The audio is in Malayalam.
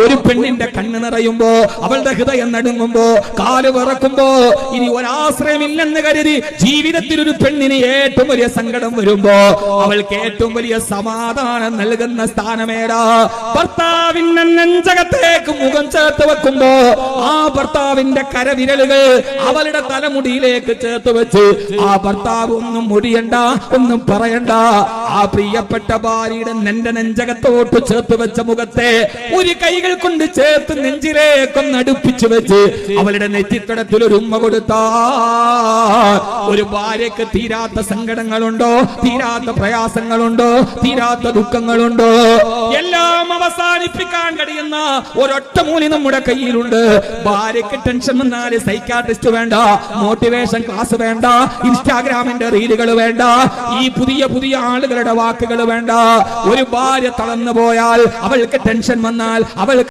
ഒരു പെണ്ണിന്റെ കണ്ണ് നിറയുമ്പോ അവളുടെ ഹൃദയം നടുങ്ങുമ്പോ കാൽ വിറക്കുമ്പോ ഇനി ഒരാശ്രയമില്ലെന്ന് കരുതി ജീവിതത്തിൽ ഒരു പെണ്ണിന് ഏറ്റവും വലിയ സങ്കടം വരുമ്പോ അവൾക്ക് ഏറ്റവും വലിയ സമാധാനം നൽകുന്ന സ്ഥാനമേടാ ഭർത്താവിന്റെ നെഞ്ചകത്തേക്ക് മുഖം ചേർത്ത് വെക്കുമ്പോ ആ ഭർത്താവിന്റെ കരവിരലുകൾ അവളുടെ തലമുടിയിലേക്ക് ചേർത്ത് വെച്ച് ആ ഭർത്താവ് ഒന്നും മുടിയണ്ട ഒന്നും പറയണ്ട. ആ പ്രിയപ്പെട്ട ഭാര്യയുടെ നെന്റെ നെഞ്ചകത്തോട്ട് ചേർത്ത് വെച്ച മുഖത്തെ ഒരു കൈകൾ കൊണ്ട് ചേർത്ത് നെഞ്ചിലേക്കൊന്ന് അടുപ്പിച്ചു വെച്ച് അവളുടെ നെറ്റിത്തടത്തിൽ ഒരു ഉമ്മ കൊടുത്താ. ഒരു ഭാര്യക്ക് തീരാത്ത സങ്കടങ്ങളുണ്ടോ? തീരാത്ത പ്രയാസങ്ങളുണ്ടോ? തീരാത്ത ദുഃഖങ്ങളുണ്ടോ? എല്ലാം അവസാനിപ്പിക്കാൻ കഴിയുന്ന ഒരൊറ്റ മൂലി നമ്മുടെ കയ്യിലുണ്ട്. ഭാര്യയ്ക്ക് ടെൻഷൻ വന്നാൽ സൈക്കാട്രിസ്റ്റ് വേണ്ട മോട്ടിവേഷൻ ക്ലാസ് വേണ്ട ഇൻസ്റ്റാഗ്രാമിന്റെ റീലുകൾ വേണ്ട ഈ പുതിയ പുതിയ ആളുകളുടെ വാക്കുകൾ വേണ്ട. ഒരു ഭാര്യ തളർന്നു പോയാൽ അവൾക്ക് ടെൻഷൻ വന്നാൽ അവൾക്ക്